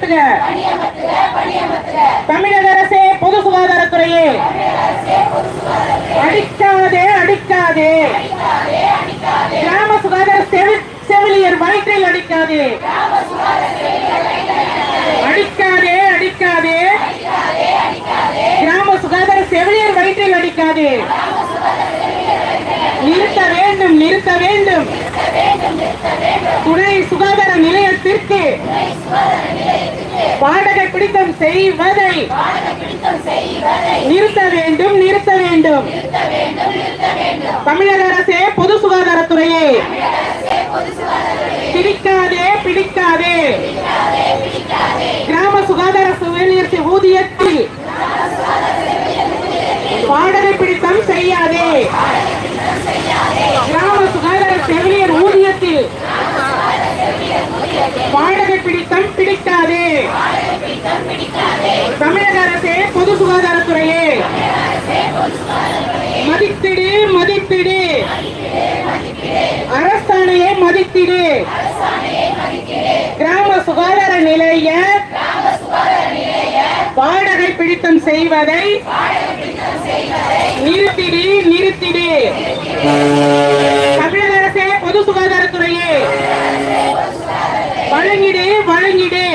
பணியமர்த்துக. தமிழக அரசே பொது சுகாதாரத்துறையே. அடிக்காதே அடிக்காதே. கிராம சுகாதார செவி- செவிலியர் வயிற்றில் அடிக்காதே. அடிக்காதே அடிக்காதே. கிராம சுகாதார செவிலியர் வயிற்றில் அடிக்காதே. நிறுத்த வேண்டும் நிறுத்த வேண்டும். துணை சுகாதார நிலையத்திற்கு வாடகை பிடித்தம் செய்வதை நிறுத்த வேண்டும் நிறுத்த வேண்டும். தமிழக அரசே பொது சுகாதாரத்துறையே. பிடிக்காதே பிடிக்காதே. கிராம சுகாதார செவிலியர் ஊதியத்தில் வாடகை பிடித்தம் செய்யாதே. கிராம சுகாதார செவிலியர் ஊதியத்தில் வாடகை பிடித்தம் பிடிக்காதே. தமிழக அரசே பொது சுகாதாரத்துறையே. மதித்திடு மதித்திடு அரசாணையை மதித்திடு கிராம சுகாதார நிலைய வாடகை பிடித்தம் செய்வதை நிறுத்திடு நிறுத்திடு. தமிழக அரசே பொது சுகாதாரத்துறையே. வழங்கிடு